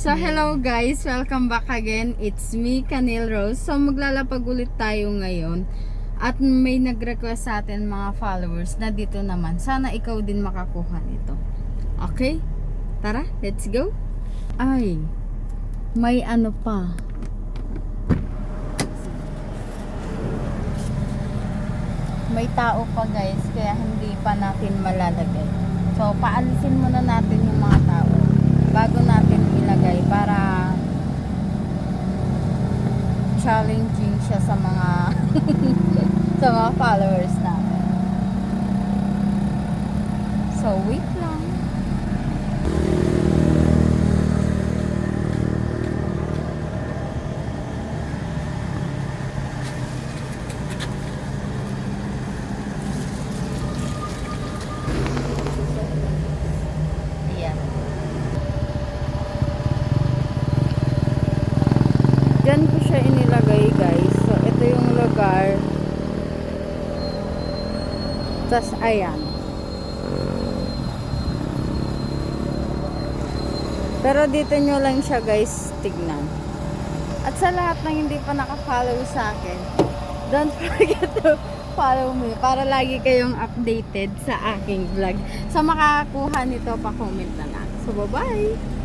So, hello guys! Welcome back again. It's me, Canil Rose. So, maglalapag ulit tayo ngayon. At may nag-request sa atin mga followers na dito naman. Sana ikaw din makakuha nito. Okay? Tara, let's go! Ay, may ano pa. May tao pa guys, kaya hindi pa natin malalagay. So, paalisin muna natin yung mga tao bago natin ilagay para challenging siya sa mga sa mga followers natin. So, wait lang. Ayan. Diyan ko siya inilagay guys. So, ito yung lugar. Tapos, ayan. Pero dito nyo lang siya guys tignan. At sa lahat ng hindi pa naka-follow sa akin, don't forget to follow me para lagi kayong updated sa aking vlog. Sa makakakuha nito, pa-comment na lang. So, bye-bye!